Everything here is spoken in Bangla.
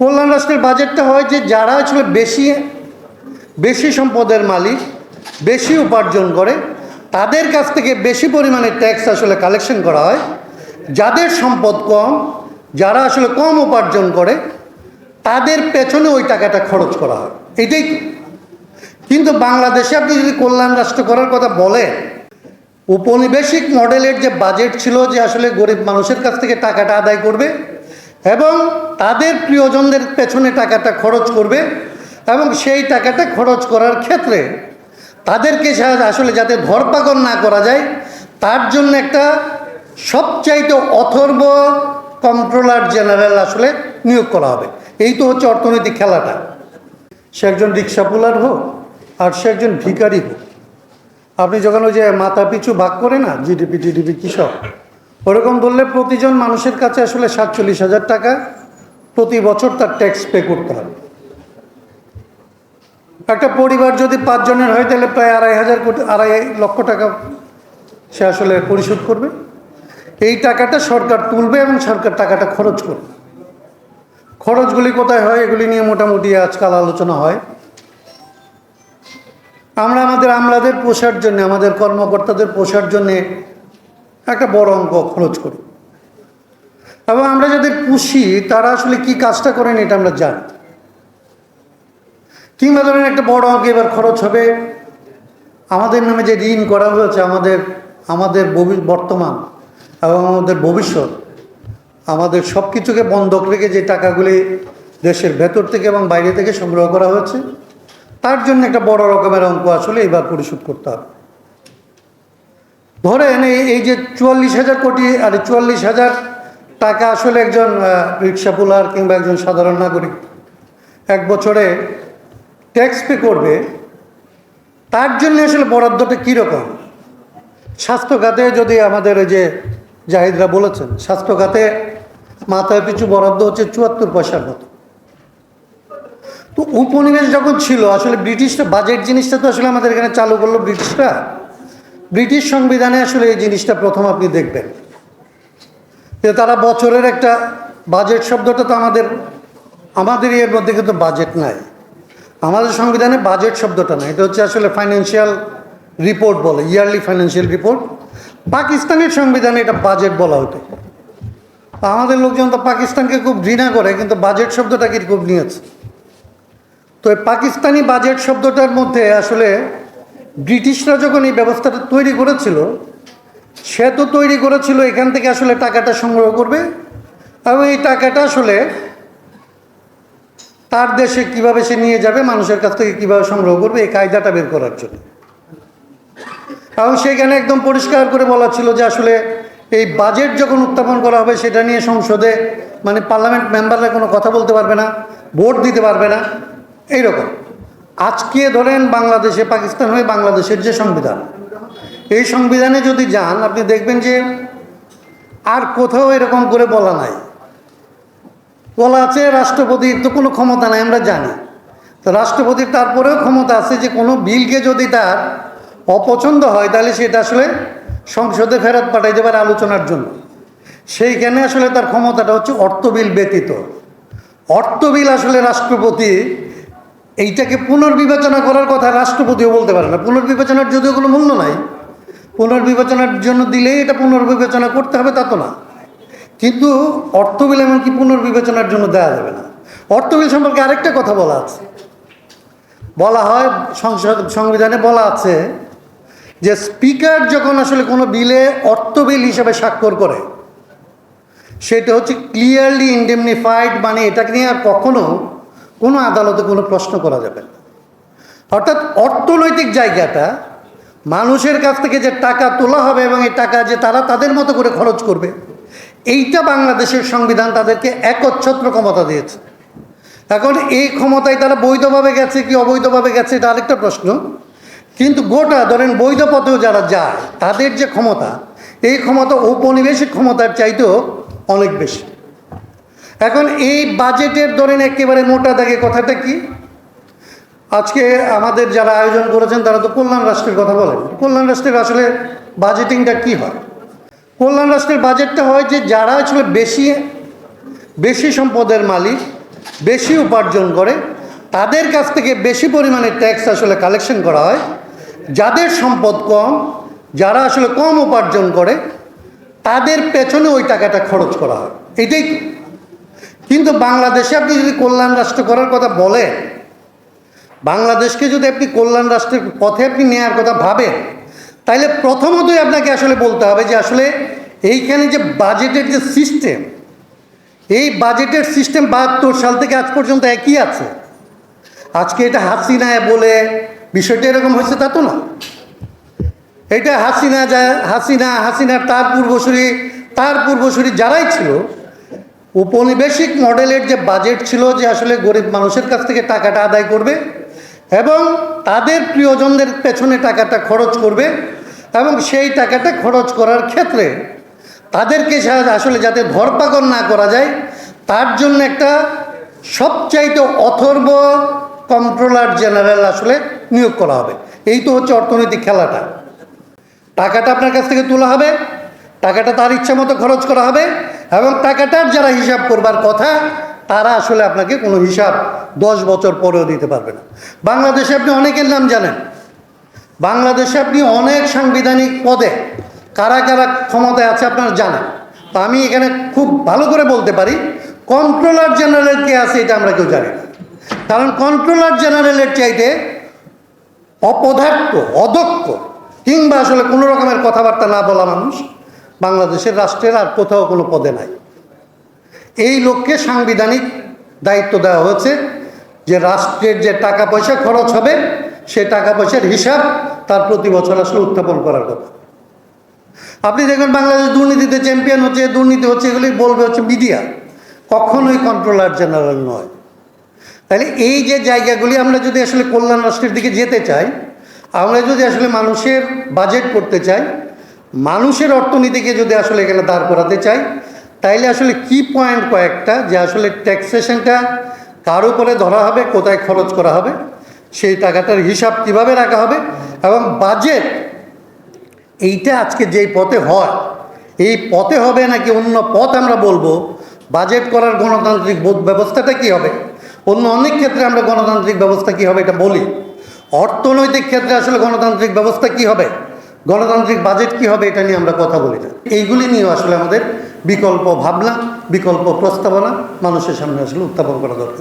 কল্যাণ রাষ্ট্রের বাজেটটা হয় যে যারা আসলে বেশি বেশি সম্পদের মালিক, বেশি উপার্জন করে, তাদের কাছ থেকে বেশি পরিমাণে ট্যাক্স আসলে কালেকশন করা হয় যাদের সম্পদ কম, যারা আসলে কম উপার্জন করে, তাদের পেছনে ওই টাকাটা খরচ করা হয় এটাই। কিন্তু বাংলাদেশে আপনি যদি কল্যাণ রাষ্ট্র করার কথা বলেন উপনিবেশিক মডেলের যে বাজেট ছিল যে আসলে গরিব মানুষের কাছ থেকে টাকাটা আদায় করবে এবং তাদের প্রিয়জনদের পেছনে টাকাটা খরচ করবে এবং সেই টাকাটা খরচ করার ক্ষেত্রে তাদেরকে আসলে যাতে ধরপাকড় না করা যায়, তার জন্য একটা সবচাইতে অথর্ব কন্ট্রোলার জেনারেল আসলে নিয়োগ করা হবে। এই তো হচ্ছে অর্থনৈতিক খেলাটা। সে একজন রিক্সা পুলার হোক, আর সে একজন ভিখারি হোক। আপনি যখন ওই যে মাথা পিছু ভাগ করে না, জিডিপি, টিডিপি কৃষক ওরকম বললে প্রতিজন মানুষের কাছে আসলে সাতচল্লিশ হাজার টাকা প্রতি বছর তার ট্যাক্স পে করতে হবে। একটা পরিবার যদি পাঁচজনের হয়, তাহলে প্রায় আড়াই হাজার কোটি, আড়াই লক্ষ টাকা সে আসলে পরিশোধ করবে। এই টাকাটা সরকার তুলবে এবং সরকার টাকাটা খরচ করবে। খরচগুলি কোথায় হয়, এগুলি নিয়ে মোটামুটি আজকাল আলোচনা হয়। আমরা আমাদের আমলাদের পোষার জন্য, আমাদের কর্মকর্তাদের পোষার জন্যে একটা বড় অঙ্ক খরচ করি। এবং আমরা যাদের পুষি, তারা আসলে কি কাজটা করেন এটা আমরা জানি। কিংবা ধরেন একটা বড় অঙ্ক এবার খরচ হবে। আমাদের নামে যে ঋণ করা হয়েছে, আমাদের আমাদের বর্তমান এবং আমাদের ভবিষ্যৎ, আমাদের সব কিছুকে বন্ধক রেখে যে টাকাগুলি দেশের ভেতর থেকে এবং বাইরে থেকে সংগ্রহ করা হয়েছে, তার জন্য একটা বড় রকমের অঙ্ক আসলে এবার পরিশোধ করতে হবে। ধরেন এই এই যে চুয়াল্লিশ হাজার কোটি, আর চুয়াল্লিশ হাজার টাকা আসলে একজন রিক্সা পুলার কিংবা একজন সাধারণ নাগরিক এক বছরে ট্যাক্স পে করবে, তার জন্য আসলে বরাদ্দটা কীরকম স্বাস্থ্য খাতে যদি আমাদের ওই যে জাহিদরা বলেছেন, স্বাস্থ্য খাতে মাথায় পিছু বরাদ্দ হচ্ছে চুয়াত্তর পয়সার মতো। তো উপনিবেশ যখন ছিল, আসলে ব্রিটিশরা বাজেট জিনিসটা তো আসলে আমাদের এখানে চালু করল ব্রিটিশরা। ব্রিটিশ সংবিধানে আসলে এই জিনিসটা প্রথম আপনি দেখবেন। যে তারা বছরের একটা বাজেট শব্দটা তো আমাদের আমাদের এর মধ্যে কিন্তু বাজেট নাই। আমাদের সংবিধানে বাজেট শব্দটা নাই, এটা হচ্ছে আসলে ফাইন্যান্সিয়াল রিপোর্ট বলে ইয়ারলি ফাইন্যান্সিয়াল রিপোর্ট পাকিস্তানের সংবিধানে এটা বাজেট বলা হতো। আমাদের লোকজন তো পাকিস্তানকে খুব ঘৃণা করে, কিন্তু বাজেট শব্দটাকে খুব নিয়েছে? তো পাকিস্তানি বাজেট শব্দটার মধ্যে আসলে ব্রিটিশরা যখন এই ব্যবস্থাটা তৈরি করেছিল, সে তো তৈরি করেছিল এখান থেকে আসলে টাকাটা সংগ্রহ করবে এবং এই টাকাটা আসলে তার দেশে কীভাবে সে নিয়ে যাবে, মানুষের কাছ থেকে কীভাবে সংগ্রহ করবে, এই কায়দাটা বের করার জন্য। এবং সেখানে একদম পরিষ্কার করে বলা ছিল যে আসলে এই বাজেট যখন উত্থাপন করা হবে, সেটা নিয়ে সংসদে মানে পার্লামেন্ট মেম্বাররা কোনো কথা বলতে পারবে না, ভোট দিতে পারবে না, এইরকম। আজকে ধরেন বাংলাদেশে, পাকিস্তান হয়ে বাংলাদেশের যে সংবিধান, এই সংবিধানে যদি যান, আপনি দেখবেন যে আর কোথাও এরকম করে বলা নাই। বলা আছে রাষ্ট্রপতির তো কোনো ক্ষমতা নাই, আমরা জানি। তো রাষ্ট্রপতির তারপরেও ক্ষমতা আছে যে কোনো বিলকে যদি তার অপছন্দ হয়, তাহলে সেটা আসলে সংসদে ফেরত পাঠাইতে পারে আলোচনার জন্য। সেইখানে আসলে তার ক্ষমতাটা হচ্ছে অর্থ বিল ব্যতীত। অর্থ বিল আসলে রাষ্ট্রপতি এইটাকে পুনর্বিবেচনা করার কথা রাষ্ট্রপতিও বলতে পারে না। পুনর্বিবেচনার যদিও কোনো মূল্য নাই, পুনর্বিবেচনার জন্য দিলেই এটা পুনর্বিবেচনা করতে হবে, তা তো না। কিন্তু অর্থ বিল এমনকি পুনর্বিবেচনার জন্য দেওয়া যাবে না। অর্থ বিল সম্পর্কে আরেকটা কথা বলা আছে। বলা হয়, সংসদ সংবিধানে বলা আছে যে স্পিকার যখন আসলে কোনো বিলে অর্থ বিল হিসাবে স্বাক্ষর করে, সেটা হচ্ছে ক্লিয়ারলি ইন্ডেমনিফাইড মানে এটাকে নিয়ে আর কখনো কোনো আদালতে কোনো প্রশ্ন করা যাবে না। অর্থাৎ অর্থনৈতিক জায়গাটা মানুষের কাছ থেকে যে টাকা তোলা হবে এবং এই টাকা যে তারা তাদের মতো করে খরচ করবে, এইটা বাংলাদেশের সংবিধান তাদেরকে একচ্ছত্র ক্ষমতা দিয়েছে। এখন এই ক্ষমতায় তারা বৈধভাবে গেছে কি অবৈধভাবে গেছে এটা আরেকটা প্রশ্ন। কিন্তু গোটা ধরেন বৈধ পথেও যারা যায়, তাদের যে ক্ষমতা, এই ক্ষমতা ঔপনিবেশিক ক্ষমতার চাইতেও অনেক বেশি। এখন এই বাজেটের ধরেন একেবারে মোটা দাগে কথাটা কি? আজকে আমাদের যারা আয়োজন করেছেন, তারা তো কল্যাণ রাষ্ট্রের কথা বলেন। কল্যাণ রাষ্ট্রের আসলে বাজেটিংটা কি হয়? কল্যাণ রাষ্ট্রের বাজেটটা হয় যে, যারা আসলে বেশি বেশি সম্পদের মালিক, বেশি উপার্জন করে, তাদের কাছ থেকে বেশি পরিমাণে ট্যাক্স আসলে কালেকশন করা হয়। যাদের সম্পদ কম, যারা আসলে কম উপার্জন করে, তাদের পেছনে ওই টাকাটা খরচ করা হয়। এটাই। কিন্তু বাংলাদেশে আপনি যদি কল্যাণ রাষ্ট্র করার কথা বলেন, বাংলাদেশকে যদি আপনি কল্যাণ রাষ্ট্রের পথে আপনি নেওয়ার কথা ভাবেন তাহলে প্রথমতই আপনাকে আসলে বলতে হবে যে আসলে এইখানে যে বাজেটের যে সিস্টেম, এই বাজেটের সিস্টেম বাহাত্তর সাল থেকে আজ পর্যন্ত একই আছে। আজকে এটা হাসিনায় বলে বিষয়টা এরকম হয়েছে তা তো না। এটা হাসিনা যা, হাসিনা, হাসিনার তার পূর্বসূরি তার পূর্বসূরি যারাই ছিল উপনিবেশিক মডেলের যে বাজেট ছিল যে আসলে গরিব মানুষের কাছ থেকে টাকাটা আদায় করবে এবং তাদের প্রিয়জনদের পেছনে টাকাটা খরচ করবে এবং সেই টাকাটা খরচ করার ক্ষেত্রে তাদেরকে আসলে যাতে ধরপাকড় না করা যায়, তার জন্য একটা সবচাইতে অথর্ব কন্ট্রোলার জেনারেল আসলে নিয়োগ করা হবে। এই তো হচ্ছে অর্থনৈতিক খেলাটা। টাকাটা আপনার কাছ থেকে তোলা হবে, টাকাটা তার ইচ্ছা মতো খরচ করা হবে এবং টাকাটার যারা হিসাব করবার কথা, তারা আসলে আপনাকে কোনো হিসাব দশ বছর পরেও দিতে পারবে না। বাংলাদেশে আপনি অনেকের নাম জানেন। বাংলাদেশে আপনি অনেক সাংবিধানিক পদে কারা কারা ক্ষমতায় আছে আপনারা জানেন। তো আমি এখানে খুব ভালো করে বলতে পারি, কন্ট্রোলার জেনারেল কে আছে এটা আমরা কেউ জানি না। কারণ কন্ট্রোলার জেনারেলের চাইতে অপদার্থ, অদক্ষ, কিংবা আসলে কোনো রকমের কথাবার্তা না বলা মানুষ বাংলাদেশের রাষ্ট্রের আর কোথাও কোনো পদে নাই। এই লোককে সাংবিধানিক দায়িত্ব দেওয়া হয়েছে যে রাষ্ট্রের যে টাকা পয়সা খরচ হবে, সে টাকা পয়সার হিসাব তার প্রতি বছর আসলে উত্থাপন করার কথা। আপনি দেখবেন বাংলাদেশ দুর্নীতিতে চ্যাম্পিয়ন হচ্ছে, দুর্নীতি হচ্ছে, এগুলি বলবে হচ্ছে মিডিয়া কখনোই কন্ট্রোলার জেনারেল নয়। তাহলে এই যে জায়গাগুলি আমরা যদি আসলে কল্যাণ রাষ্ট্রের দিকে যেতে চাই, আমরা যদি আসলে মানুষের বাজেট করতে চাই মানুষের অর্থনীতিকে যদি আসলে এখানে দাঁড় করাতে চাই, তাইলে আসলে কি পয়েন্ট কয়েকটা যে আসলে ট্যাক্সেশনটা কার উপরে ধরা হবে, কোথায় খরচ করা হবে, সেই টাকাটার হিসাব কীভাবে রাখা হবে এবং বাজেট এইটা আজকে যেই পথে হয়, এই পথে হবে নাকি অন্য পথ আমরা বলব? বাজেট করার গণতান্ত্রিক ব্যবস্থাটা কি হবে? অন্য অনেক ক্ষেত্রে আমরা গণতান্ত্রিক ব্যবস্থা কি হবে এটা বলি। অর্থনৈতিক ক্ষেত্রে আসলে গণতান্ত্রিক ব্যবস্থা কি হবে? গণতান্ত্রিক বাজেট কি হবে এটা নিয়ে আমরা কথা বলি না। এইগুলি নিয়ে আসলে আমাদের বিকল্প ভাবনা, বিকল্প প্রস্তাবনা মানুষের সামনে আসলে উত্থাপন করা দরকার।